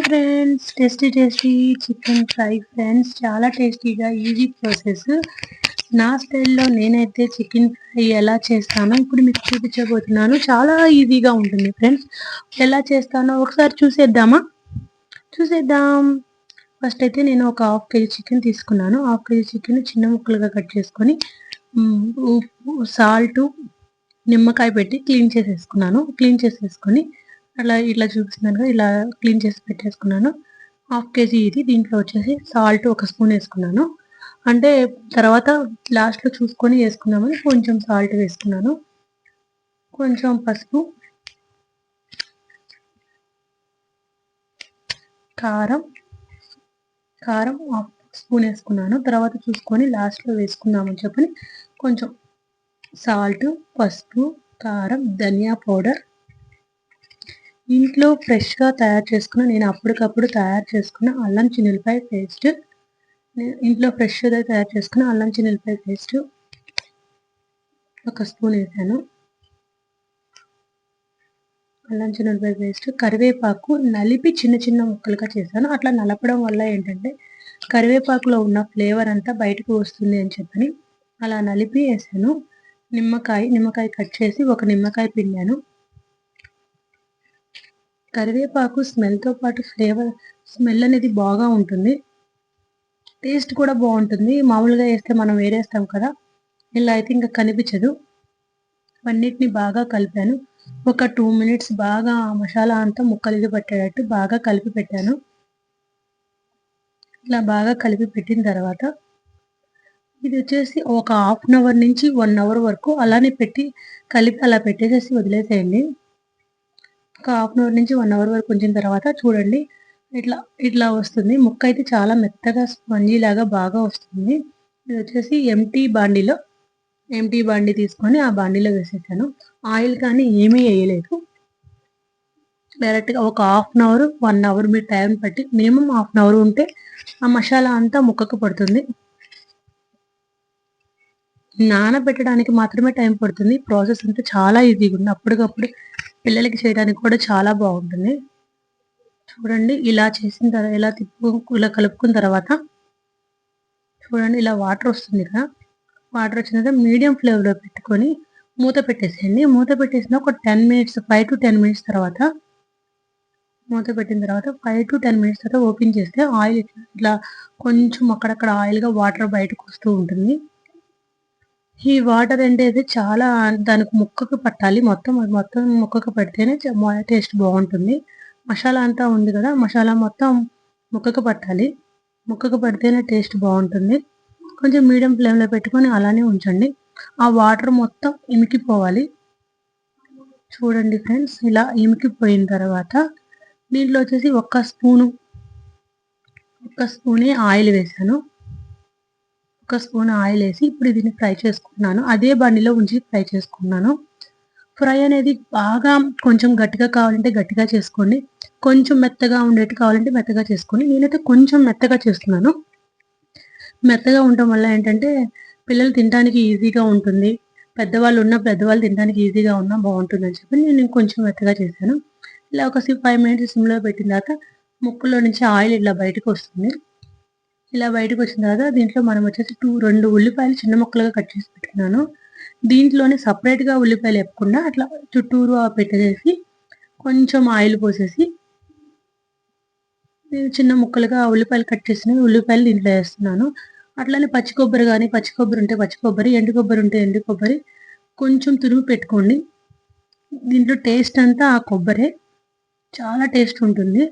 Hi friends tasty tasty chicken fry friends చాలా టేస్టీగా easy process నా స్టైల్లో నేనైతే చికెన్ ఫ్రై ఎలా చేస్తానో ఇప్పుడు మీకు చూపించబోతున్నాను. చాలా ఈజీగా ఉంటుంది ఫ్రెండ్స్ ఎలా చేస్తానో ఒకసారి చూసేద్దామా? చూసేద్దాం. ఫస్ట్ అయితే నేను ఒక హాఫ్ కేజీ చికెన్ తీసుకున్నాను. హాఫ్ కేజీ చికెన్ చిన్న ముక్కలుగా కట్ చేసుకొని ఉప్పు సాల్ట్ నిమ్మకాయ పెట్టి క్లీన్ చేసేసుకున్నాను. క్లీన్ చేసేసుకొని అలా ఇట్లా చూపిస్తున్నాను ఇలా క్లీన్ చేసి పెట్టేసుకున్నాను. హాఫ్ కేజీ ఇది దీంట్లో వచ్చేసి సాల్ట్ ఒక స్పూన్ వేసుకున్నాను. అంటే తర్వాత లాస్ట్లో చూసుకొని వేసుకున్నామని కొంచెం సాల్ట్ వేసుకున్నాను. కొంచెం పసుపు కారం కారం హాఫ్ స్పూన్ వేసుకున్నాను. తర్వాత చూసుకొని లాస్ట్లో వేసుకుందామని చెప్పని కొంచెం సాల్ట్ పసుపు కారం ధనియా పౌడర్ ఇంట్లో ఫ్రెష్గా తయారు చేసుకున్న నేను అప్పటికప్పుడు తయారు చేసుకున్న అల్లం చిన్నెలపాయ పేస్ట్. ఇంట్లో ఫ్రెష్గా తయారు చేసుకున్న అల్లం చిన్నెలపాయ పేస్ట్ ఒక స్పూన్ వేసాను. అల్లం చిన్నెలపాయ పేస్ట్ కరివేపాకు నలిపి చిన్న చిన్న ముక్కలుగా చేశాను. అట్లా నలపడం వల్ల ఏంటంటే కరివేపాకులో ఉన్న ఫ్లేవర్ అంతా బయటకు వస్తుంది అని చెప్పని అలా నలిపి వేసాను. నిమ్మకాయ నిమ్మకాయ కట్ చేసి ఒక నిమ్మకాయ పిండాను. కరివేపాకు స్మెల్తో పాటు ఫ్లేవర్ స్మెల్ అనేది బాగా ఉంటుంది. టేస్ట్ కూడా బాగుంటుంది. మామూలుగా వేస్తే మనం వేరేస్తాం కదా. ఇలా అయితే ఇంకా కనిపించదు. అన్నిటిని బాగా కలిపాను. ఒక టూ మినిట్స్ బాగా మసాలా అంతా ముక్కలిగి పట్టేటట్టు బాగా కలిపి పెట్టాను. ఇలా బాగా కలిపి పెట్టిన తర్వాత ఇది వచ్చేసి ఒక హాఫ్ అన్ అవర్ నుంచి వన్ అవర్ వరకు అలానే పెట్టి కలిపి అలా పెట్టేసేసి వదిలేసేయండి. ఒక హాఫ్ అన్ అవర్ నుంచి వన్ అవర్ వరకు ఉంచిన తర్వాత చూడండి ఇట్లా ఇట్లా వస్తుంది. ముక్క అయితే చాలా మెత్తగా స్పంజీ లాగా బాగా వస్తుంది. ఇది వచ్చేసి ఎంటీ బాండీలో ఎంటీ బాండీ తీసుకొని ఆ బాండీలో వేసేసాను. ఆయిల్ కానీ ఏమీ వేయలేదు. డైరెక్ట్గా ఒక half an hour one hour మీరు టైం పట్టి మినిమం హాఫ్ అన్ అవర్ ఉంటే ఆ మసాలా అంతా ముక్కకు పడుతుంది. నానబెట్టడానికి మాత్రమే టైం పడుతుంది. ప్రాసెస్ అంతా చాలా ఈజీగా ఉంది. అప్పటికప్పుడు పిల్లలకి చేయడానికి కూడా చాలా బాగుంటుంది. చూడండి ఇలా చేసిన తర్వాత ఇలా తిప్పు ఇలా కలుపుకున్న తర్వాత చూడండి ఇలా వాటర్ వస్తుంది కదా. వాటర్ వచ్చిన తర్వాత మీడియం ఫ్లేమ్లో పెట్టుకొని మూత పెట్టేసేయండి. మూత పెట్టేసిన ఒక ten minutes five to ten minutes తర్వాత మూత పెట్టిన తర్వాత ఫైవ్ టు టెన్ మినిట్స్ తర్వాత ఓపెన్ చేస్తే ఆయిల్ ఇట్లా కొంచెం అక్కడక్కడ ఆయిల్గా వాటర్ బయటకు వస్తూ ఉంటుంది. ఈ వాటర్ అనేది చాలా దానికి ముక్కకు పట్టాలి. మొత్తం అది మొత్తం ముక్కకు పడితేనే టేస్ట్ బాగుంటుంది. మసాలా అంతా ఉంది కదా మసాలా మొత్తం ముక్కకు పట్టాలి. ముక్కకు పడితేనే టేస్ట్ బాగుంటుంది. కొంచెం మీడియం ఫ్లేమ్లో పెట్టుకొని అలానే ఉంచండి. ఆ వాటర్ మొత్తం ఇమికిపోవాలి. చూడండి ఫ్రెండ్స్ ఇలా ఇమికిపోయిన తర్వాత దీంట్లో వచ్చేసి ఒక్క స్పూను ఒక్క స్పూనే ఆయిల్ వేసాను ఒక స్పూన్ ఆయిల్ వేసి ఇప్పుడు దీన్ని ఫ్రై చేసుకున్నాను అదే బండిలో ఉంచి ఫ్రై చేసుకున్నాను ఫ్రై అనేది బాగా కొంచెం గట్టిగా కావాలంటే గట్టిగా చేసుకోండి. కొంచెం మెత్తగా ఉండేట్టు కావాలంటే మెత్తగా చేసుకోండి. నేనైతే కొంచెం మెత్తగా చేస్తున్నాను. మెత్తగా ఉండటం వల్ల ఏంటంటే పిల్లలు తినడానికి ఈజీగా ఉంటుంది. పెద్దవాళ్ళు ఉన్న పెద్దవాళ్ళు తినడానికి ఈజీగా ఉన్నా బాగుంటుంది అని చెప్పి నేను కొంచెం మెత్తగా చేశాను. ఇలా ఒక ఫైవ్ మినిట్స్ సిమ్లో పెట్టిన తర్వాత ముక్కులో నుంచి ఆయిల్ ఇలా బయటకు వస్తుంది. ఇలా బయటకు వచ్చిన తర్వాత దీంట్లో మనం వచ్చేసి టూ రెండు ఉల్లిపాయలు చిన్న ముక్కలుగా కట్ చేసి పెట్టుకున్నాను. దీంట్లోనే సపరేట్గా ఉల్లిపాయలు వేపకుండా అట్లా చుట్టూరు పెట్టేసి కొంచెం ఆయిల్ పోసేసి నేను చిన్న ముక్కలుగా ఉల్లిపాయలు కట్ చేసిన ఉల్లిపాయలు దీంట్లో వేస్తున్నాను. అట్లానే పచ్చి కొబ్బరి కానీ పచ్చి కొబ్బరి ఉంటే పచ్చి కొబ్బరి ఎండు కొబ్బరి ఉంటే ఎండు కొబ్బరి కొంచెం తురుగు పెట్టుకోండి. దీంట్లో టేస్ట్ అంతా ఆ కొబ్బరే. చాలా టేస్ట్ ఉంటుంది.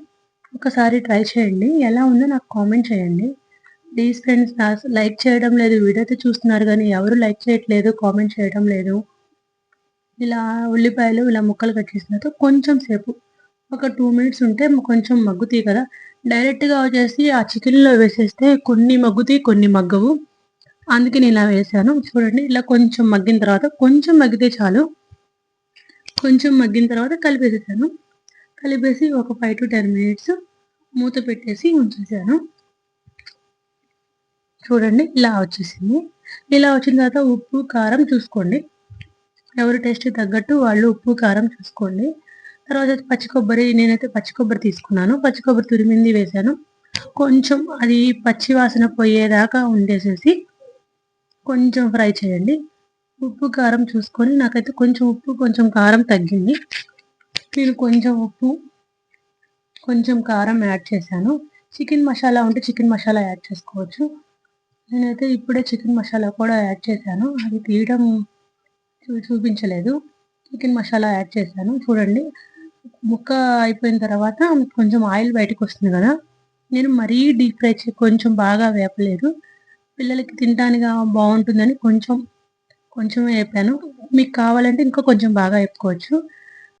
ఒకసారి ట్రై చేయండి. ఎలా ఉందో నాకు కామెంట్ చేయండి. ప్లీజ్ ఫ్రెండ్స్ లైక్ చేయడం లేదు వీడియో అయితే చూస్తున్నారు కానీ ఎవరు లైక్ చేయట్లేదు కామెంట్ చేయడం లేదు. ఇలా ఉల్లిపాయలు ఇలా ముక్కలు కట్ చేసిన కొంచెం సేపు ఒక టూ మినిట్స్ ఉంటే కొంచెం మగ్గుతాయి కదా. డైరెక్ట్గా వచ్చేసి ఆ చికెన్లో వేసేస్తే కొన్ని మగ్గుతాయి కొన్ని మగ్గవు. అందుకే నేను ఇలా వేసాను. చూడండి ఇలా కొంచెం మగ్గిన తర్వాత కొంచెం మగ్గితే చాలు. కొంచెం మగ్గిన తర్వాత కలిపేసేసాను. కలిపేసి ఒక ఫైవ్ టు టెన్ మినిట్స్ మూత పెట్టేసి ఉంచేసాను. చూడండి ఇలా వచ్చేసింది. ఇలా వచ్చిన తర్వాత ఉప్పు కారం చూసుకోండి. ఎవరి టేస్ట్ తగ్గట్టు వాళ్ళు ఉప్పు కారం చూసుకోండి. తర్వాత పచ్చి కొబ్బరి నేనైతే పచ్చి కొబ్బరి తీసుకున్నాను. పచ్చి కొబ్బరి తురిమింది వేశాను. కొంచెం అది పచ్చి వాసన పోయేదాకా ఉండేసేసి కొంచెం ఫ్రై చేయండి. ఉప్పు కారం చూసుకొని నాకైతే కొంచెం ఉప్పు కొంచెం కారం తగ్గింది. నేను కొంచెం ఉప్పు కొంచెం కారం యాడ్ చేశాను. చికెన్ మసాలా ఉంటే చికెన్ మసాలా యాడ్ చేసుకోవచ్చు. నేనైతే ఇప్పుడే చికెన్ మసాలా కూడా యాడ్ చేశాను. అది తీయడం చూ- చూపించలేదు. చికెన్ మసాలా యాడ్ చేశాను. చూడండి. ముక్క అయిపోయిన తర్వాత కొంచెం ఆయిల్ బయటకు వస్తుంది కదా. నేను మరీ డీప్ ఫ్రై చే కొంచెం బాగా వేపలేదు. పిల్లలకి తినడానికి బాగుంటుందని కొంచెం కొంచెం వేపాను. మీకు కావాలంటే ఇంకా కొంచెం బాగా వేపుకోవచ్చు.